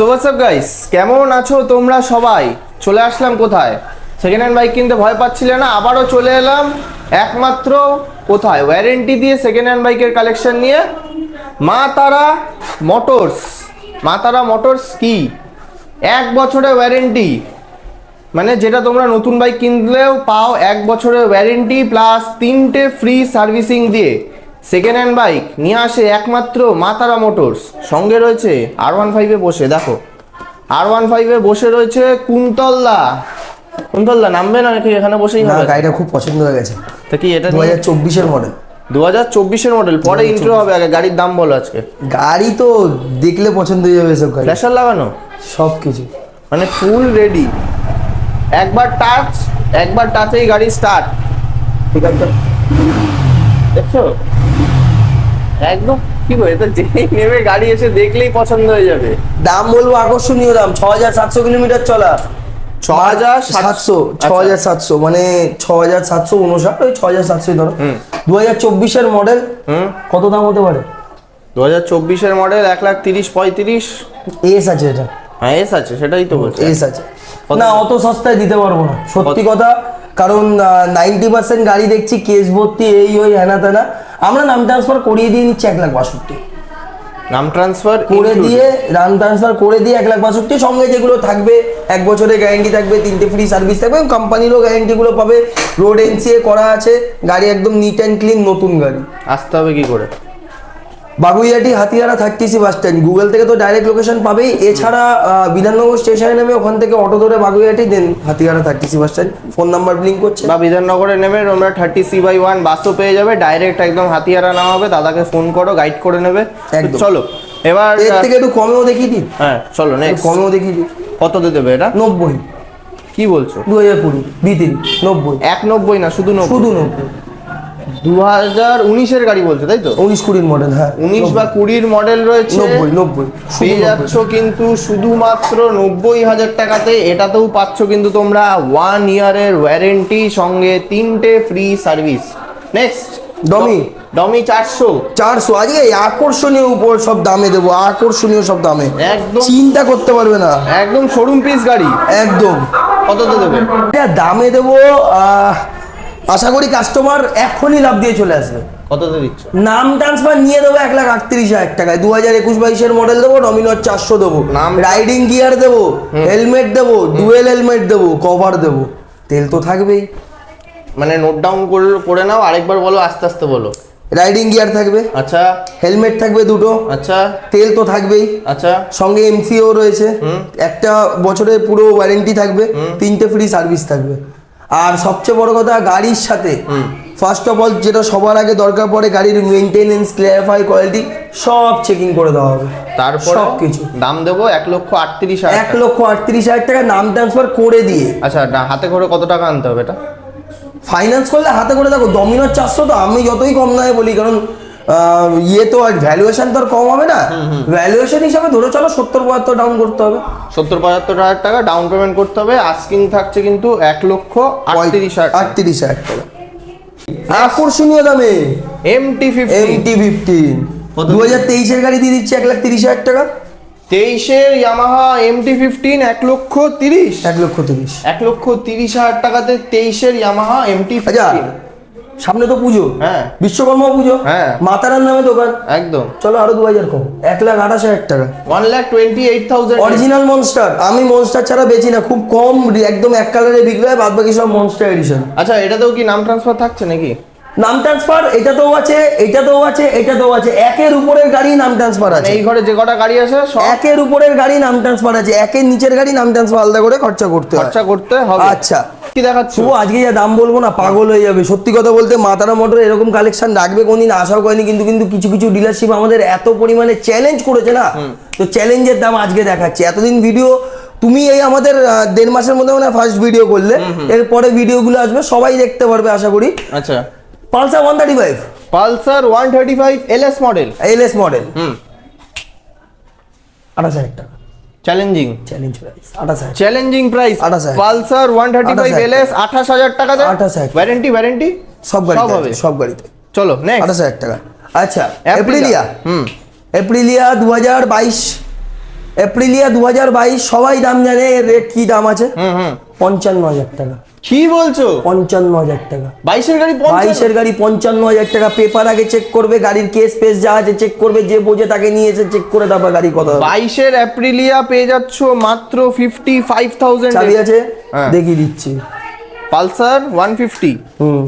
তো WhatsApp guys কেমন আছো তোমরা সবাই? চলে আসলাম কোথায়? সেকেন্ড হ্যান্ড বাইক কিনতে ভয় পাচ্ছিলে না? আবারও চলে এলাম একমাত্র কোথায়? ওয়ারেন্টি দিয়ে সেকেন্ড হ্যান্ড বাইকের কালেকশন নিয়ে মা তারা মোটরস মা তারা মোটরস কি? এক বছরের ওয়ারেন্টি মানে যেটা তোমরা নতুন বাইক কিনলেও পাও, এক বছরের ওয়ারেন্টি প্লাস তিনটে ফ্রি সার্ভিসিং দিয়ে। সেকেন্ড হ্যান্ড বাইক নিয়ে আসে একমাত্র মাতারা মোটরস সঙ্গে রয়েছে আর ওয়ান ফাইভে বসে দেখো। আর ওয়ান ফাইভে বসে রয়েছে কুন্তলদা। কুন্তলদা নামবে না নাকি? এখানে বসেই না হবে। গাড়িটা খুব পছন্দ হয়ে গেছে। তা কি এটা দু হাজার চব্বিশের মডেল দু হাজার চব্বিশের মডেল পরে ইন্ট্রো হবে আগে গাড়ির দাম বলো আজকে। গাড়ি তো দেখলে পছন্দ হয়ে যাবে সব গাড়ি। ফ্ল্যাশার লাগানো? সব কিছু। মানে ফুল রেডি একবার টাচ একবার টাচেই গাড়ি স্টার্ট ঠিক আছে। দেখছ? একদম কি বলে তো যেই নেমে গাড়ি এসে দেখলেই পছন্দ হয়ে যাবে। দাম বলব আকর্ষণীয় দাম ছ হাজার সাতশো কিলোমিটার চলা। ছ হাজার সাতশো? ছ। হাজার সাতশো মানে ছ হাজার সাতশো উনষাট ওই ছ হাজার সাতশোই ধরো। দু হাজার চব্বিশের মডেল হুম। কত দাম হতে পারে? দু হাজার চব্বিশের মডেল এক লাখ তিরিশ পঁয়ত্রিশ। এস আছে এটা। হ্যাঁ এস আছে সেটাই তো বলছি। এস আছে। না অত সস্তায় দিতে পারব না। সত্যি কথা কারণ নাইনটি পার্সেন্ট গাড়ি দেখছি কেস ভর্তি এই ওই হ্যানা তেনা। আমরা নাম ট্রান্সফার করিয়ে দিয়ে নিচ্ছি এক লাখ বাষট্টি। নাম ট্রান্সফার করে দিয়ে রান ট্রান্সফার করে দিয়ে এক লাখ বাষট্টি সঙ্গে যেগুলো থাকবে এক বছরের গ্যারেন্টি থাকবে তিনটে ফ্রি সার্ভিস থাকবে কোম্পানিরও গ্যারেন্টিগুলো পাবে। রোড এনসিএ করা আছে গাড়ি একদম নিট অ্যান্ড ক্লিন নতুন গাড়ি। আসতে হবে কি করে? বাগুইয়াটি হাতিয়ারা থাকতেছি বাস স্ট্যান্ড। গুগল থেকে তো ডাইরেক্ট লোকেশন পাবেই। এছাড়া বিধাননগর স্টেশনে নেমে ওখান থেকে অটো ধরে বাগুইয়াটি দেন হাতিয়ারা থাকতেছি bus stand. Phone number blink করছে। বা বিধাননগরে নেমে তোমরা থার্টি সি বাই ওয়ান বাসও পেয়ে যাবে। ডাইরেক্ট একদম হাতিয়ারা নামাবে দাদাকে ফোন করো গাইড করে নেবে। চলো এবার এর থেকে একটু কমেও দেখিয়ে দিন হ্যাঁ চলো নেক্সট কমেও দেখিয়ে দিন কততে দেবে এটা? নব্বই। কি বলছো? দু হাজার কুড়ি বিতিন নব্বই। এক নব্বই না শুধু নব্বই? শুধু নব্বই। দু হাজার উনিশের গাড়ি বলছো তাই তো? উনিশ কুড়ির মডেল হ্যাঁ। উনিশ বা কুড়ির মডেল রয়েছে। নব্বই নব্বই। পেয়ে যাচ্ছ কিন্তু শুধুমাত্র নব্বই হাজার টাকাতে। এটাতেও পাচ্ছ কিন্তু তোমরা ওয়ান ইয়ারের ওয়ারেন্টি সঙ্গে তিনটে ফ্রি সার্ভিস নেক্সট ডমি। ডমি চারশো। চারশো। আজকে আকর্ষণীয় উপর সব দামে দেবো। আকর্ষণীয় সব দামে। একদম। চিন্তা করতে পারবে না। একদম শোরুম পিস গাড়ি। একদম। কততে দেবে? দামে দেবো আহ, আশা করি কাস্টমার এখনই লাভ দিয়ে চলে আসবে। কততে দিচ্ছ? নাম ট্রান্সফার নিয়ে দেবো এক লাখ আটত্রিশ হাজার টাকায়। দু হাজার একুশ বাইশের মডেল দেবো ডমিনোর চারশো দেবো। নাম- রাইডিং গিয়ার দেবো হেলমেট দেবো ডুয়েল হেলমেট দেবো কভার দেবো। তেল তো থাকবেই। মানে নোট ডাউন করে নাও আরেকবার বলো আস্তে আস্তে বলো। রাইডিং গিয়ার থাকবে। আচ্ছা। হেলমেট থাকবে দুটো। আচ্ছা। তেল তো থাকবেই। আচ্ছা। সঙ্গে এমসিও রয়েছে। একটা বছরের পুরো ওয়ারেন্টি থাকবে। তিনটে ফ্রি সার্ভিস থাকবে। আর সবচেয়ে বড় কথা গাড়ির সাথে। ফার্স্ট অফ অল যেটা সবার আগে দরকার পড়ে গাড়ির মেনটেনেন্স ক্লিয়ারফাই কোয়ালিটি সব চেকিং করে দেওয়া হবে। তারপর সব কিছু দাম দেবো এক লক্ষ আটত্রিশ হাজার এক লক্ষ আটত্রিশ হাজার টাকা নাম ট্রান্সফার করে দিয়ে। আচ্ছা না, হাতে করে কত টাকা আনতে হবে এটা? ফাইন্যান্স করলে হাতে করে দেখো ডমিনোর চারশো তো আমি যতই কম নয় বলি কারণ ইয়ে তো আর ভ্যালুয়েশন তো আর কম হবে না। ভ্যালুয়েশন হিসাবে ধরে চলো সত্তর পঁয়াত্তর ডাউন করতে হবে। সত্তর পঁচাত্তর হাজার টাকা ডাউন পেমেন্ট করতে হবে। আস্কিং থাকছে কিন্তু এক লক্ষ আটত্রিশ হাজার আটত্রিশ হাজার টাকা। আকর্ষণীয় দামে। MT M fifty T fifteen দু হাজার তেইশের গাড়ি দিয়ে দিচ্ছে এক লাখ তিরিশ হাজার টাকা। তেইশের ইয়ামাহা এমটি ফিফটিন এক লক্ষ তিরিশ। এক লক্ষ তিরিশ। এক লক্ষ তিরিশ হাজার টাকাতে তেইশের ইয়ামাহা এমটি আচ্ছা ফিফটিন সামনে তো পুজো। হ্যাঁ। বিশ্বকর্মা পুজো? হ্যাঁ। মাতারার নামে দোকান? একদম। চলো আরও দু হাজার কম। এক লাখ আঠাশ হাজার টাকা। One lakh twenty eight thousand original Monster আমি মনস্টার ছাড়া বেচি না। খুব কম একদম এক কালারে বিক্রি হয় বাদ বাকি সব মনস্টার এডিশন আচ্ছা এটাতেও কি নাম ট্রান্সফার থাকছে নাকি? নাম ট্রান্সফার এটাতেও আছে এটাতেও আছে এটাতেও আছে। একের উপরের গাড়ি নাম ট্রান্সফার আছে। এই ঘরে যে কটা গাড়ি আছে একের উপরের গাড়ি নাম ট্রান্সফার আছে। একের নিচের গাড়ি নাম ট্রান্সফার আলাদা করে খরচা করতে খরচা করতে হবে। আচ্ছা। কি দেখাচ্ছ? শুভ আজকে যা দাম বলব না পাগল হয়ে যাবে। সত্যি কথা বলতে মাতারা মোটর এরকম কালেকশন রাখবে কোনদিন আশাও করেনি কিন্তু কিন্তু কিছু কিছু ডিলারশিপ আমাদের এত পরিমাণে চ্যালেঞ্জ করেছে না? তো চ্যালেঞ্জের দাম আজকে দেখাচ্ছি। এতদিন ভিডিও তুমি এই আমাদের দেড় মাসের মধ্যে মানে ফার্স্ট ভিডিও করলে। এরপরে ভিডিওগুলো আসবে সবাই দেখতে পারবে আশা করি। আচ্ছা। Pulsar one thirty five Pulsar one thirty five LS model L S model হুম। আঠাশ হাজার টাকা। চ্যালেঞ্জিং চ্যালেঞ্জ প্রাইস আঠাশ হাজার। চ্যালেঞ্জিং প্রাইস আঠাশ হাজার। পালসার ওয়ান থার্টি ফাইভ হাজার। এলএস আঠাশ হাজার টাকা আঠাশ হাজার। ওয়ারেন্টি ওয়ারেন্টি সব গাড়িতে হবে। সব গাড়িতে। চলো নেক্সট আঠাশ হাজার টাকা। আচ্ছা। এপ্রিলিয়া হুম। এপ্রিলিয়া দু হাজার বাইশ। এপ্রিলিয়া দু হাজার বাইশ সবাই দাম জানে এর রেট কি দাম আছে? হুম হুম। পঞ্চান্ন হাজার টাকা। কি বলছো? পঞ্চান্ন হাজার টাকা। বাইশের গাড়ি? বাইশের গাড়ি পঞ্চান্ন হাজার টাকা। পেপার আগে চেক করবে গাড়ির কেস পেস যা আছে চেক করবে যে বোঝে তাকে নিয়ে এসে চেক করে তারপর গাড়ি কত বাইশের অ্যাপ্রিলিয়া পেয়ে যাচ্ছ মাত্র ফিফটি ফাইভ থাউজেন্ড চাবি আছে? হ্যাঁ। দেখিয়ে দিচ্ছি। পালসার ওয়ান ফিফটি হুম।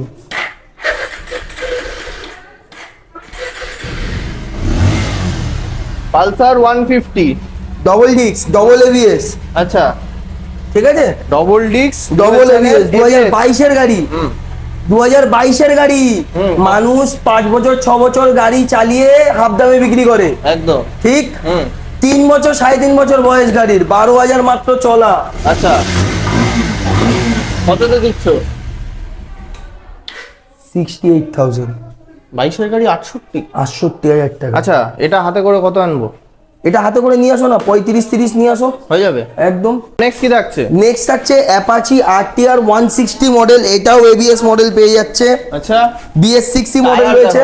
পালসার ওয়ান ফিফটি ডবল ডিক্স ডবল এবিএস আচ্ছা। ঠিক আছে? ডবল ডিক্স ডবল এবিএস দু হাজার বাইশের গাড়ি। দু হাজার বাইশের গাড়ি। মানুষ পাঁচ বছর ছ বছর গাড়ি চালিয়ে হাফ দামে বিক্রি করে। একদম। ঠিক? হুম। তিন বছর সাড়ে তিন বছর বয়স গাড়ির। বারো হাজার মাত্র চলা। আচ্ছা। কততে দিচ্ছ? সিক্সটি এইট থাউজেন্ড বাইশের গাড়ি আটষট্টি। আটষট্টি হাজার টাকা। আচ্ছা এটা হাতে করে কত আনব? এটা হাতে করে নিয়ে আসো না পঁয়ত্রিশ তিরিশ নিয়ে আসো। হয়ে যাবে। একদম। নেক্সট কি থাকছে? নেক্সট থাকছে Apache R T R one sixty model এটাও এবিএস মডেল পেয়ে যাচ্ছে। আচ্ছা। বিএস সিক্সটি মডেল রয়েছে।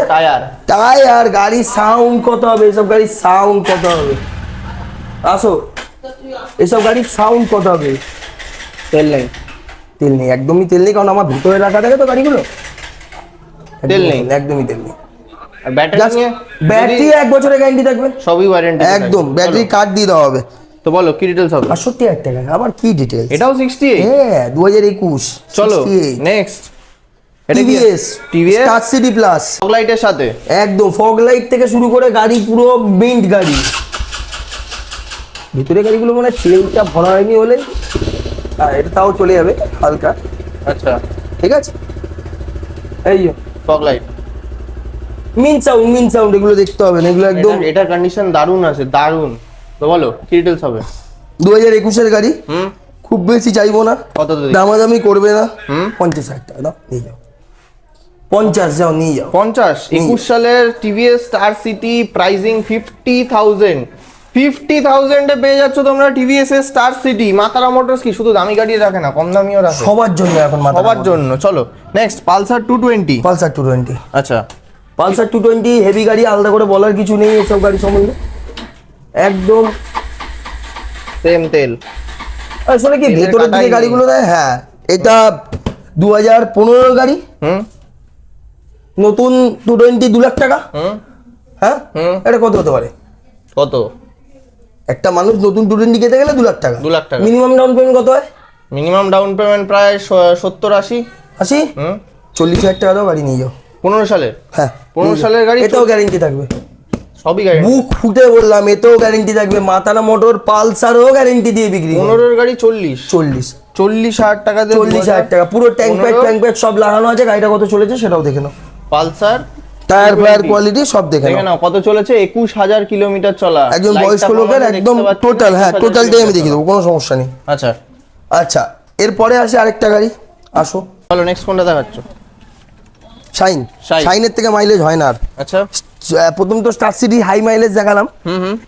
টায়ার আর গাড়ির সাউন্ড কত হবে? এসব গাড়ির সাউন্ড কত হবে? আসো। এসব গাড়ির সাউন্ড কত হবে? তেল নেই। তেল নেই একদমই তেল নেই কারণ আমার ভিতরে রাখা থাকে তো গাড়িগুলো। তেল নেই? একদমই তেল নেই। ব্যাটারি এক বছরের গ্যারান্টি থাকবে। সবই ওয়ারেন্টি একদম ব্যাটারি কার্ড দিয়ে দেওয়া হবে। তো বলো কি ডিটেলস হবে? আটষট্টি হাজার টাকা। আবার কি ডিটেলস এটাও সিক্সটি হ্যাঁ দু হাজার একুশ চলো next TVS TVS Star City plus লাইটের সাথে? একদম ফগ লাইট থেকে শুরু করে গাড়ি পুরো মিন্ট গাড়ি। ভিতরে গাড়িগুলো মানে চেনটা ভরা হয়নি হলে। হ্যাঁ এটা তাও চলে যাবে হালকা। আচ্ছা। ঠিক আছে? এই fog light mean sound mean sound এগুলো দেখতে হবে না এগুলো একদম এটার কন্ডিশন দারুণ আছে দারুণ। তো বলো কি ডিটেলস হবে? দু হাজার একুশের গাড়ি? হুম? খুব বেশি চাইব না। কত দামাদামি করবে না। হুম। পঞ্চাশ হাজার টাকা দাও নিয়ে যাও। পঞ্চাশ যাও নিয়ে যাও। পঞ্চাশ। একুশ সালের TVS Star City pricing fifty thousand fifty থাউজেন্ডে পেয়ে যাচ্ছ তোমরা টিভিএস এর স্টার সিটি মাতারা মোটরস কি? শুধু দামি গাড়ি রাখে না কম দামিও রাখে। সবার জন্য এখন সবার জন্য। চলো next Pulsar two twenty Pulsar two twenty আচ্ছা। পালসার টু টোয়েন্টি হেভি গাড়ি আলাদা করে বলার কিছু নেই এসব গাড়ি সম্বন্ধে। একদম। সেম তেল। আসলে কি ভেতরের দিকে গাড়িগুলো দেয়? হ্যাঁ এটা দু হাজার পনেরোর গাড়ি। হুম নতুন টু টোয়েন্টি দু লাখ টাকা। হ্যাঁ। এটা কত হতে পারে? কত? একটা মানুষ নতুন টু টোয়েন্টি খেতে গেলে দু লাখ টাকা। দু লাখ টাকা। মিনিমাম ডাউন পেমেন্ট কত হয়? মিনিমাম ডাউন পেমেন্ট প্রায় সত্তর আশি। আশি? হুম। চল্লিশ হাজার টাকা দাও গাড়ি নিয়ে যাও। পনেরো সালের? হ্যাঁ। পনেরো সালের গাড়ি এটাও গ্যারেন্টি থাকবে। সবই গাড়ি বুক ফুটে বললাম এতেও গ্যারেন্টি থাকবে। মাতানা মোটর পালসারও গ্যারেন্টি দিয়ে বিক্রি পনেরোর গাড়ি চল্লিশ। চল্লিশ। চল্লিশ হাজার টাকা চল্লিশ হাজার টাকা। পুরো ট্যাঙ্ক প্যাড ট্যাঙ্ক প্যাড সব লাগানো আছে গাড়িটা কত চলেছে সেটাও দেখে নাও। পালসার টায়ার ফায়ার কোয়ালিটি সব দেখে দেখে নাও। কত চলেছে? একুশ হাজার কিলোমিটার চলা। একজন বয়স্ক লোকের একদম টোটাল হ্যাঁ 21,000 টোটালটাই আমি দেখিয়ে দেবো কোনো সমস্যা নেই। আচ্ছা। আচ্ছা এরপরে আসে আরেকটা গাড়ি। আসো। চলো নেক্সট কোনটা দেখাচ্ছ। শাইন শাইনের থেকে মাইলেজ হয় না আর। আচ্ছা। প্রথম তো স্টার সিটি হাই মাইলেজ দেখালাম।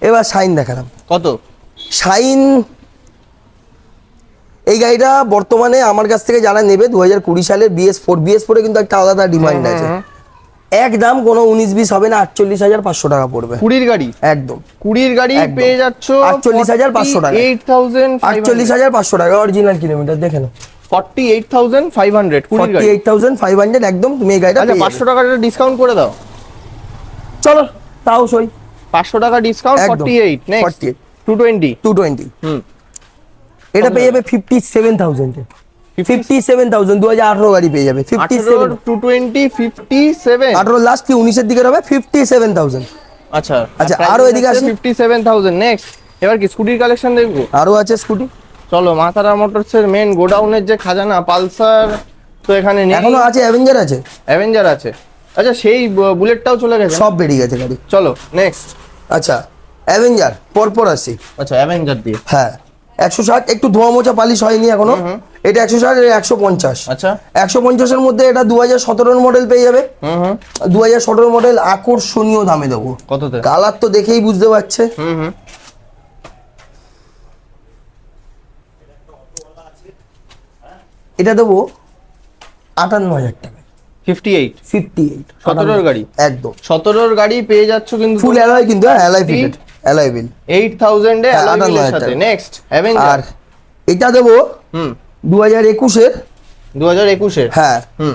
এবার শাইন দেখালাম। কত? শাইন এই গাড়িটা বর্তমানে আমার কাছ থেকে যারা নেবে দু হাজার কুড়ি সালের বিএস ফোর বিএস ফোরে কিন্তু একটা আলাদা ডিমান্ড আছে। এক দাম কোনো উনিশ বিশ হবে না আটচল্লিশ হাজার পাঁচশো টাকা পড়বে। কুড়ির গাড়ি? একদম। কুড়ির গাড়ি পেয়ে যাচ্ছ 48,500 টাকায়। এইট থাউজেন্ড আটচল্লিশ হাজার পাঁচশো টাকা। অরিজিনাল কিলোমিটার দেখে নাও। Forty eight thousand five hundred কুড়ির ফর্টি গাড়ি। এইট থাউজেন্ড ফাইভ হান্ড্রেড একদম তুমি এই গাড়িটা আচ্ছা ডিসকাউন্ট করে দাও। চলো তাও সই। টাকা ডিসকাউন্ট একদম। Forty eight next 48 two twenty two twenty হুম। এটা পেয়ে যাবে ফিফটি সেভেন থাউজেন্ডে ফিফটি সেভেন থাউজেন্ড দু হাজার আঠারো গাড়ি পেয়ে যাবে। Fifty seven two twenty fifty seven আঠারো লাস্ট কি উনিশের দিকে হবে? ফিফটি সেভেন থাউজেন্ড আচ্ছা আচ্ছা, আরও এদিকে সেভেন থাউজেন্ড নেক্সট এবার কি স্কুটির কালেকশন দেখব? আরও আছে স্কুটি চলো মাতারা মোটরসের মেন গোডাউনের যে খাজানা পালসার তো এখানে নেই। এখনও আছে অ্যাভেঞ্জার আছে? অ্যাভেঞ্জার আছে। আচ্ছা সেই বুলেটটাও চলে গেছে। সব বেরিয়ে গেছে গাড়ি। চলো নেক্সট আচ্ছা অ্যাভেঞ্জার পরপর আসছি। আচ্ছা অ্যাভেঞ্জার দিয়ে। হ্যাঁ একশো ষাট একটু ধোয়া মোচা পালিশ হয়নি এখনও। এটা একশো ষাট একশো পঞ্চাশ। আচ্ছা। একশো পঞ্চাশের মধ্যে এটা দু হাজার সতেরোর মডেল পেয়ে যাবে। হুম হুম। দু হাজার সতেরো মডেল আকর্ষণীয় দামে দেবো। কততে? কালার তো দেখেই বুঝতে পারছে হুম হুম এটা দেবো আটান্ন হাজার টাকা। ফিফটি এইট ফিফটি এইট সতেরোর গাড়ি? একদম। সতেরোর গাড়ি পেয়ে যাচ্ছ কিন্তু ফুল অ্যালয় কিন্তু হ্যাঁ alloy fitted alloy wheel eight থাউজেন্ডে আটান্ন হাজার টাকা। নেক্সট আর এটা দেবো হুম। দু হাজার একুশের। দু হাজার একুশে হ্যাঁ। হুম।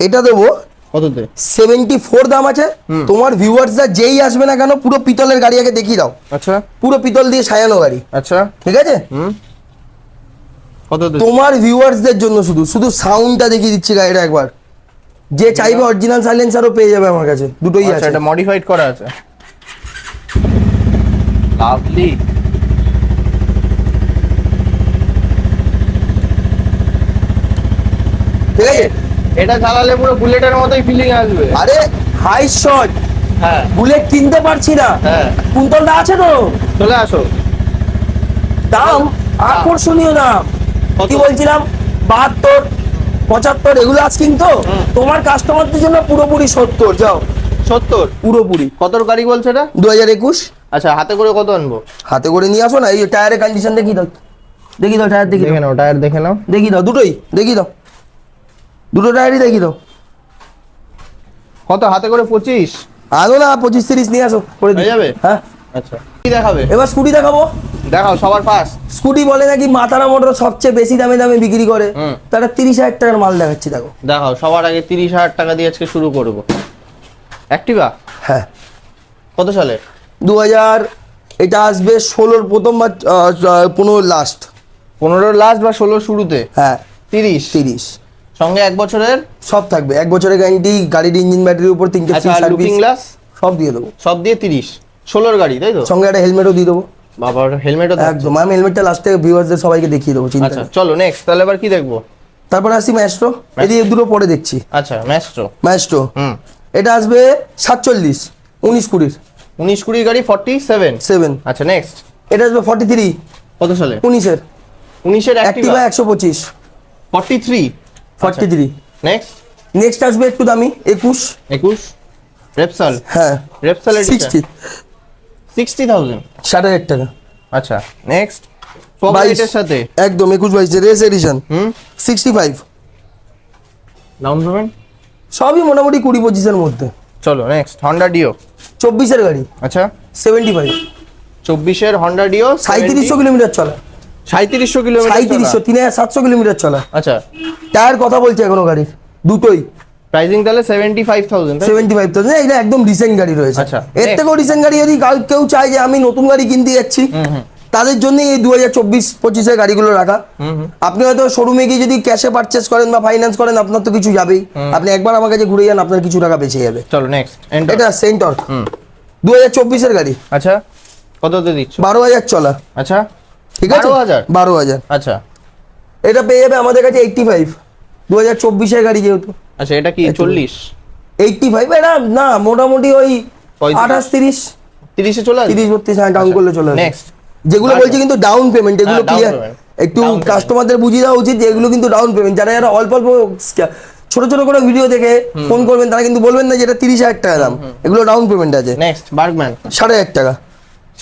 এটা দেবো কততে? সেভেন্টি ফোর দাম আছে। তোমার ভিউয়ার্সরা যেই আসবে না কেন পুরো পিতলের গাড়ি আগে দেখিয়ে দাও। আচ্ছা। পুরো পিতল দিয়ে সাজানো গাড়ি। আচ্ছা। ঠিক আছে? হুম। তোমার ভিউয়ার্সদের জন্য শুধু শুধু সাউন্ডটা দেখিয়ে দিচ্ছি গাড়িটা একবার। যে চাইবে অরিজিনাল সাইলেন্সারও পেয়ে যাবে আমার কাছে দুটোই আচ্ছা আছে। এটা মডিফাইড করা আছে। লাভলি ঠিক আছে? এটা চালালে পুরো বুলেটের মতোই ফিলিং আসবে। আরে হাই শট হ্যাঁ। বুলেট কিনতে পারছি না। হ্যাঁ। কুন্তলটা আছে তো? চলে আসো। দাম। আকর্ষণীয় দাম? কি বলছিলাম? বাহাত্তর পঁচাত্তর এগুলো আজ কিন্তু তোমার কাস্টমারদের জন্য পুরোপুরি সত্তর যাও। সত্তর? পুরোপুরি। কতর তারিখ বলছে এটা? দু হাজার একুশ। আচ্ছা হাতে করে কত আনব? হাতে করে নিয়ে আসো না এই টায়ারের কন্ডিশন দেখি দাও। দেখি দাও টায়ার দেখি দেখে নাও টায়ার দেখে নাও। দেখি দাও দুটোই দেখি দাও। দুটো টায়ারই দেখি দাও। কত হাতে করে পঁচিশ? আনো না পঁচিশ তিরিশ নিয়ে আসো করে দিই। হয়ে যাবে? হ্যাঁ। আচ্ছা। কি দেখাবে? এবার স্কুটি দেখাবো। দেখাও সবার ফার্স্ট স্কুটি বলে নাকি মাতারা মোটর সবচেয়ে বেশি দামে দামে বিক্রি করে। তারা তিরিশ হাজার টাকার মাল দেখাচ্ছি দেখো। দেখাও সবার আগে তিরিশ হাজার টাকা দিয়ে আজকে শুরু করব। অ্যাক্টিভা হ্যাঁ। কত সালে? দু হাজার এটা আসবে ষোলোর প্রথম বা পনেরো লাস্ট পনেরো লাস্ট বা ষোলোর শুরুতে? হ্যাঁ। তিরিশ? তিরিশ। সঙ্গে এক বছরের? সব থাকবে। এক বছরের গ্যারান্টি গাড়ির ইঞ্জিন ব্যাটারির উপর তিনটে আচ্ছা free গ্লাস সব দিয়ে দেবো। সব দিয়ে তিরিশ। ষোলোর গাড়ি তাই তো? সঙ্গে একটা হেলমেটও দিয়ে দেবো। বাবা হেলমেটও একদম আমি হেলমেটটা লাস্টে ভিউয়ার্সদের সবাইকে দেখিয়ে দেবো চিন্তা আচ্ছা চলো নেক্সট তাহলে এবার কি দেখব? তারপরে আসি ম্যাস্ট্রো এদিকে দুটো পরে দেখছি। আচ্ছা ম্যাস্ট্রো ম্যাস্ট্রো হুম। এটা আসবে সাতচল্লিশ উনিশ কুড়ির। উনিশ কুড়ি গাড়ি ফর্টি সেভেন সেভেন আচ্ছা নেক্সট এটা আসবে ফর্টি থ্রি কত সালে? উনিশের। উনিশের অ্যাক্টিভা একশো পঁচিশ। Forty three forty three next next আসবে একটু দামি একুশ। একুশ? রেপসাল হ্যাঁ। Repsol sixty sixty thousand. ষাট হাজার টাকা। আচ্ছা নেক্সট বাইশ। সাথে? একদম একুশ বাইশে রেস এডিশন। হুম? Sixty five. ডাউন পেমেন্ট সবই মোটামুটি কুড়ি পঁচিশের মধ্যে। চলো নেক্সট হন্ডা ডিও চব্বিশের গাড়ি। আচ্ছা। Seventy five. চব্বিশের হন্ডা ডিও সাঁত্রিশশো কিলোমিটার চলা। সাঁত্রিশশো কিলোমিটার সাঁত্রিশশো তিন হাজার সাতশো কিলোমিটার চলা। আচ্ছা। টায়ার কথা বলছে এখনও গাড়ির। দুটোই। প্রাইসিং তাহলে seventy five thousand seventy five thousand এটা একদম রিসেন্ট গাড়ি রয়েছে। আচ্ছা। এর থেকেও রিসেন্ট গাড়ি যদি কেউ চায় যে আমি নতুন গাড়ি কিনতে যাচ্ছি তাদের জন্য এই দু হাজার চব্বিশ পঁচিশের গাড়িগুলো রাখা। আপনি হয়তো শোরুমে গিয়ে যদি ক্যাশে পারচেস করেন বা ফাইন্যান্স করেন আপনার তো কিছু যাবেই। আপনি একবার আমার কাছে ঘুরে যান আপনার কিছু টাকা বেঁচে যাবে। চলো নেক্সট এটা সেন্টর দু হাজার চব্বিশের গাড়ি। আচ্ছা কততে দিচ্ছ? বারো হাজার চলা। আচ্ছা ঠিক আছে? 12,000? বারো হাজার আচ্ছা। এটা পেয়ে যাবে আমাদের কাছে এইটটি ফাইভ দু হাজার চব্বিশের গাড়ি যেহেতু। আচ্ছা এটা কি চল্লিশ? Eighty five? এটা না মোটামুটি ওই। আঠাশ তিরিশ। তিরিশে চলে তিরিশ বত্রিশ হ্যাঁ ডাউন করলে চলে। নেক্সট যেগুলো বলছি কিন্তু ডাউন পেমেন্ট এগুলো হ্যাঁ, ক্লিয়ার একটু কাস্টমারদের বুঝিয়ে দেওয়া উচিত যে এগুলো কিন্তু ডাউন পেমেন্ট যারা যারা অল্প অল্প ছোট ছোট করে ভিডিও দেখে ফোন করবেন তারা কিন্তু বলবেন না যে এটা তিরিশ হাজার টাকা দাম। এগুলো ডাউন পেমেন্ট আছে। নেক্সট বার্গম্যান ষাট হাজার টাকা।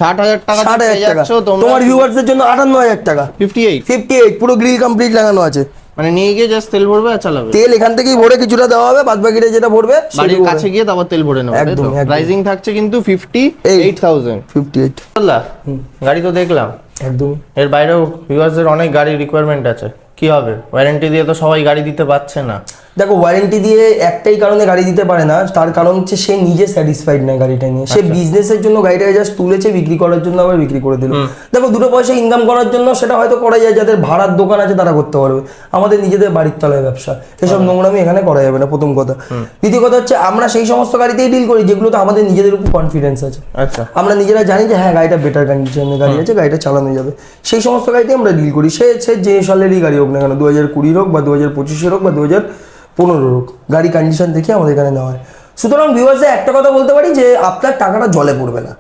ষাট হাজার টাকা ষাট হাজার টাকা। তোমরা তোমার ভিউয়ার্সদের জন্য আটান্ন হাজার টাকা। ফিফটি এইট ফিফটি এইট পুরো গ্রিল কমপ্লিট লাগানো আছে। মানে নিয়ে গিয়ে জাস্ট তেল ভরবে আর চালাবে। তেল এখান থেকেই ভরে কিছুটা দেওয়া হবে বাদ বাকিটা যেটা ভরবে বাড়ির কাছে গিয়ে তারপর তেল ভরে নেবে একদম। প্রাইসিং থাকছে কিন্তু fifty Eight. Eight thousand fifty eight গাড়ি তো দেখলাম। একদম। এর বাইরেও ভিউয়ার্সদের অনেক গাড়ির রিকোয়ারমেন্ট আছে। কি হবে? ওয়ারেন্টি দিয়ে তো সবাই গাড়ি দিতে পারছে না। দেখো ওয়ারেন্টি দিয়ে একটাই কারণে গাড়ি দিতে পারে না তার কারণ হচ্ছে সে নিজে স্যাটিসফাইড না গাড়িটা নিয়ে। সে বিজনেসের জন্য গাড়িটাকে জাস্ট তুলেছে বিক্রি করার জন্য আবার বিক্রি করে দিল। দেখো দুটো পয়সা ইনকাম করার জন্য সেটা হয়তো করা যায় যাদের ভাড়ার দোকান আছে তারা করতে পারবে। আমাদের নিজেদের বাড়ির তলায় ব্যবসা। এসব নোংরামি এখানে করা যাবে না প্রথম কথা। দ্বিতীয় কথা হচ্ছে আমরা সেই সমস্ত গাড়িতেই ডিল করি যেগুলোতে আমাদের নিজেদের উপর কনফিডেন্স আছে। আচ্ছা। আমরা নিজেরা জানি যে হ্যাঁ গাড়িটা বেটার কন্ডিশনের গাড়ি আছে গাড়িটা চালানো যাবে। সেই সমস্ত গাড়িতে আমরা ডিল করি। সে সে যে সালেরই গাড়ি হোক না কেন দু হাজার কুড়ির হোক বা দু হাজার পঁচিশের হোক বা দু হাজার পনেরোর হোক গাড়ি কন্ডিশন দেখে আমাদের এখানে নেওয়া হয়। সুতরাং ভিউয়ার্সে একটা কথা বলতে পারি যে আপনার টাকাটা জলে পড়বে না।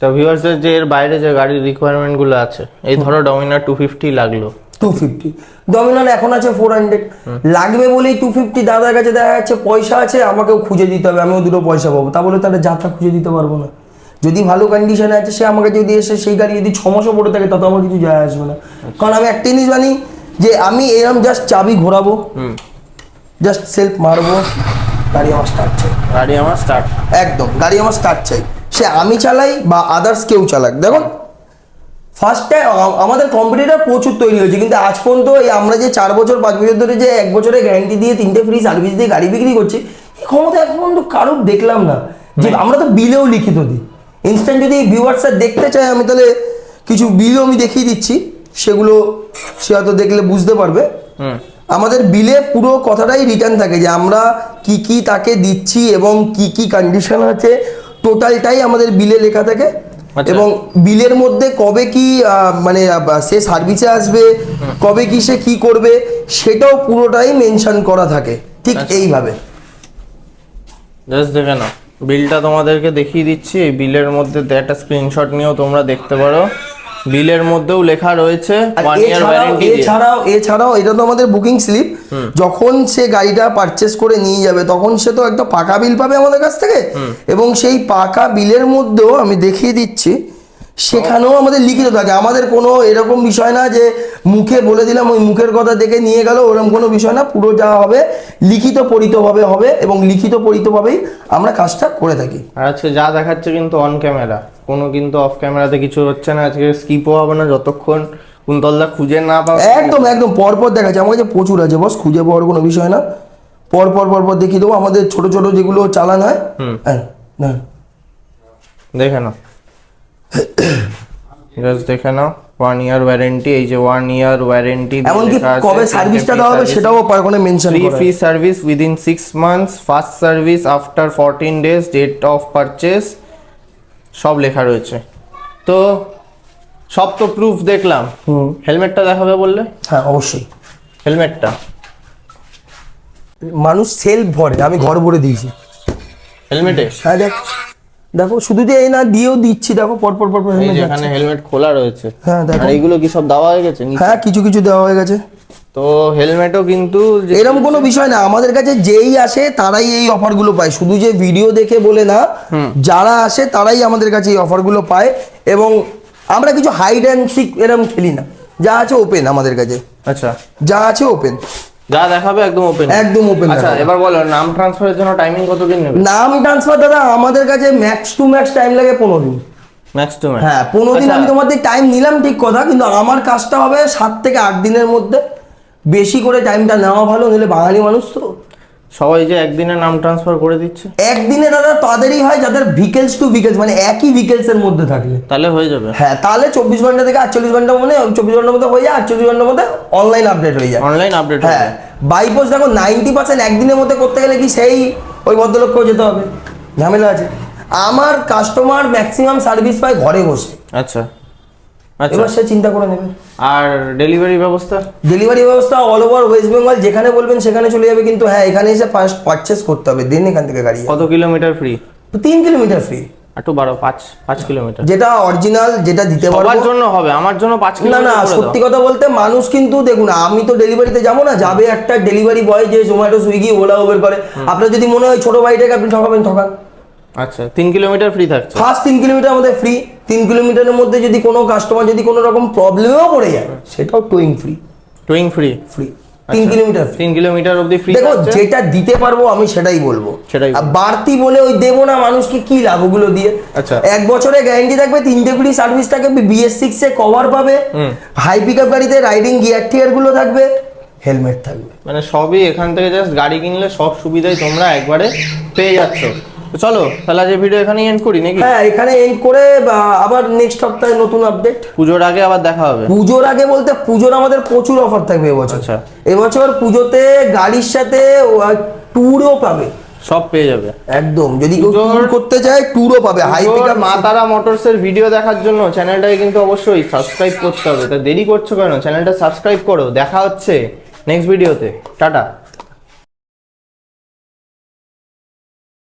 তো ভিউয়ার্সদের যে এর বাইরে যে গাড়ির রিকোয়ারমেন্টগুলো আছে এই ধরো ডমিনার টু ফিফটি লাগল। টু ফিফটি ডমিনার এখন আছে ফোর হান্ড্রেড লাগবে বলেই টু ফিফটি দাদার কাছে দেখা যাচ্ছে পয়সা আছে আমাকেও খুঁজে দিতে হবে আমিও দুটো পয়সা পাবো। তা বলে তাহলে যাত্রা খুঁজে দিতে পারব না। যদি ভালো কন্ডিশনে আছে সে আমাকে যদি এসে সেই গাড়ি যদি ছ মাসও পড়ে থাকে তাতে আমার কিছু যায় আসবে না। কারণ আমি একটা জিনিস জানি যে আমি এরকম জাস্ট চাবি ঘোরাবো জাস্ট সেলফ মারবো গাড়ি আমার স্টার্ট চাই। গাড়ি আমার স্টার্ট একদম গাড়ি আমার স্টার্ট চাই। সে আমি চালাই বা আদার্স কেউ চালাক। দেখুন ফার্স্টে আমাদের কম্পিটিটার প্রচুর তৈরি হয়েছে কিন্তু আজ পর্যন্ত এই আমরা যে চার বছর পাঁচ বছর ধরে যে এক বছরের গ্যারান্টি দিয়ে তিনটে ফ্রি সার্ভিস দিয়ে গাড়ি বিক্রি করছি এই ক্ষমতা এখন পর্যন্ত কারোর দেখলাম না। যে আমরা তো বিলেও লিখিত দিই। ইনস্ট্যান্ট যদি ভিউয়ার্সরা দেখতে চায় আমি তাহলে কিছু বিলও আমি দেখিয়ে দিচ্ছি সেগুলো সে হয়তো দেখলে বুঝতে পারবে। আমাদের বিলে পুরো কথাটাই রিটার্ন থাকে যে আমরা কি কি তাকে দিচ্ছি এবং কি কি কন্ডিশন আছে টোটালটাই আমাদের বিলে লেখা থাকে। আচ্ছা। এবং বিলের মধ্যে কবে কি মানে সে সার্ভিসে আসবে কবে কি সে কি করবে সেটাও পুরোটাই মেনশন করা থাকে। ঠিক আচ্ছা। এইভাবে। জাস্ট দেখে নাও। বিলটা তোমাদেরকে দেখিয়ে দিচ্ছি। বিলের মধ্যে একটা স্ক্রিনশট নিয়েও তোমরা দেখতে পারো। বিলের মধ্যেও লেখা রয়েছে আর ওয়ান ইয়ার এছাড়াও ওয়ারেন্টি এছাড়াও এছাড়াও এটা তো আমাদের বুকিং স্লিপ যখন সে গাড়িটা পারচেস করে নিয়ে যাবে তখন সে তো একটা পাকা বিল পাবে আমাদের কাছ থেকে। এবং সেই পাকা বিলের মধ্যেও আমি দেখিয়ে দিচ্ছি সেখানেও আমাদের লিখিত থাকে। আমাদের কোনো এরকম বিষয় না যে মুখে বলে দিলাম ওই মুখের কথা দেখে নিয়ে গেল ওরকম কোনো বিষয় না। পুরো যা হবে লিখিত পরিতভাবে হবে এবং লিখিত পরিতভাবেই আমরা কাজটা করে থাকি। আর আজকে যা দেখাচ্ছে কিন্তু অন ক্যামেরা কোনো কিন্তু অফ ক্যামেরাতে কিছু হচ্ছে না। আজকে স্কিপও হবে না যতক্ষণ কুন্তলদা খুঁজে না পাবে। একদম একদম পরপর দেখাচ্ছে। আমার কাছে প্রচুর আছে বস খুঁজে পাওয়ার কোনো বিষয় না। পর পর পর পর দেখিয়ে দেবো। আমাদের ছোট ছোট যেগুলো চালান হয় হ্যাঁ না দেখে নাও। জাস্ট দেখে নাও ওয়ান ইয়ার ওয়ারেন্টি এই যে ওয়ান ইয়ার ওয়ারেন্টি এমনকি কবে সার্ভিসটা দেওয়া হবে সেটাও মেনশন ফ্রি করা free service within six months first service after fourteen days date of purchase সব লেখা রয়েছে। তো সব তো প্রুফ দেখলাম। হেলমেটটা দেখাবে বললে? হ্যাঁ অবশ্যই। হেলমেটটা মানুষ সেলফ ভরে আমি ঘর ভরে দিয়েছি। হেলমেটে হ্যাঁ দেখ। দেখো শুধু যে এই না দিয়েও দিচ্ছি দেখো পর পর পর পর এই helmet যে যাচ্ছে। এখানে হেলমেট খোলা রয়েছে। হ্যাঁ দেখো। এইগুলো কি সব দেওয়া হয়ে গেছে হ্যাঁ কিছু কিছু দেওয়া হয়ে গেছে। তো হেলমেটও কিন্তু এরকম কোনো বিষয় না। আমাদের কাছে যেই আসে তারাই এই অফারগুলো পায়। শুধু যে ভিডিও দেখে বলে না যারা আসে তারাই আমাদের কাছে এই অফারগুলো পায়। এবং আমরা কিছু হাইড অ্যান্ড সিক এরকম খেলি না। যা আছে ওপেন আমাদের কাছে। আচ্ছা। যা আছে ওপেন যা দেখাবে একদম ওপেন একদম ওপেন আচ্ছা এবার বলো নাম ট্রান্সফারের জন্য টাইমিং কতদিন নেবে? নাম ট্রান্সফার দাদা আমাদের কাছে ম্যাক্স টু ম্যাক্স টাইম লাগে পনেরো দিন। ম্যাক্স টু ম্যাক্স হ্যাঁ পনেরো দিন আচ্ছা। আমি তোমাদের টাইম নিলাম ঠিক কথা কিন্তু আমার কাজটা হবে সাত থেকে আট দিনের মধ্যে। বেশি করে টাইমটা নেওয়া ভালো নিলে বাঙালি মানুষ তো সবাই যে একদিনে নাম ট্রান্সফার করে দিচ্ছে? একদিনে দাদা তাদেরই হয় যাদের ভিকেলস টু ভিকেলস মানে একই ভিকেলস এর মধ্যে থাকলে তাহলে হয়ে যাবে। হ্যাঁ তাহলে চব্বিশ ঘণ্টা থেকে আটচল্লিশ ঘণ্টার মধ্যে চব্বিশ ঘণ্টার মধ্যে হয়ে যায় আটচল্লিশ ঘণ্টার মধ্যে অনলাইন আপডেট হয়ে যায়। অনলাইন আপডেট হ্যাঁ বাইপোস দেখো নাইনটি পার্সেন্ট একদিনের মধ্যে করতে গেলে কি সেই ওই ভদ্রলোককেও যেতে হবে। ঝামেলা আছে। আমার কাস্টমার ম্যাক্সিমাম সার্ভিস পায় ঘরে বসে। আচ্ছা। এবার সে চিন্তা করে নেবে। আর ডেলিভারি ব্যবস্থা? ডেলিভারি ব্যবস্থা অল ওভার ওয়েস্ট বেঙ্গল যেখানে বলবেন সেখানে চলে যাবে কিন্তু হ্যাঁ এখানে এসে ফার্স্ট পারচেস করতে হবে দেন এখান থেকে গাড়ি কত কিলোমিটার ফ্রি তিন কিলোমিটার ফ্রি একটু বারো পাঁচ পাঁচ কিলোমিটার যেটা অরিজিনাল যেটা দিতে পারব। জন্য হবে আমার জন্য পাঁচ না না সত্যি কথা বলতে মানুষ কিন্তু দেখুন আমি তো ডেলিভারিতে যাব না যাবে একটা ডেলিভারি বয় যে জোম্যাটো সুইগি ওলা উবের করে। আপনার যদি মনে হয় ছোট বাড়িটাকে আপনি ঠকাবেন ঠকান। আচ্ছা তিন কিলোমিটার ফ্রি থাকছে? ফার্স্ট তিন কিলোমিটার আমাদের ফ্রি তিন কিলোমিটারের মধ্যে যদি কোনো কাস্টমার যদি কোনো রকম প্রবলেমেও পড়ে যায় সেটাও towing free towing free free তিন কিলোমিটার তিন কিলোমিটার অবধি ফ্রি দেখো যেটা দিতে পারব আমি সেটাই বলব। সেটাই আর বাড়তি বলে ওই দেবো না মানুষকে কি লাভ ওগুলো দিয়ে। আচ্ছা। এক বছরের গ্যারেন্টি থাকবে তিনটে ফ্রি সার্ভিস থাকবে বিএস সিক্স এ কভার পাবে হাই পিক আপ গাড়িতে রাইডিং গিয়ার টিয়ারগুলো থাকবে হেলমেট থাকবে। মানে সবই এখান থেকে জাস্ট গাড়ি কিনলে সব সুবিধাই তোমরা একবারে পেয়ে যাচ্ছ। চলো তাহলে আজ ভিডিও এখানেই এন্ড করি নাকি? হ্যাঁ এখানে এন্ড করে আবার নেক্সট সপ্তাহে নতুন আপডেট পুজোর আগে আবার দেখা হবে। পুজোর আগে বলতে পুজোর আমাদের প্রচুর অফার থাকবে এবছর। আচ্ছা। এবছর পুজোতে গাড়ির সাথে ট্যুরও পাবে। সব পেয়ে যাবে। একদম যদি কেউ ট্যুর করতে চায় ট্যুরও পাবে। হাই পিক মা তারা মোটরসের ভিডিও দেখার জন্য চ্যানেলটাকে কিন্তু অবশ্যই সাবস্ক্রাইব করতে হবে। তা দেরি করছ কেন? চ্যানেলটা সাবস্ক্রাইব করো। দেখা হচ্ছে নেক্সট ভিডিওতে টাটা।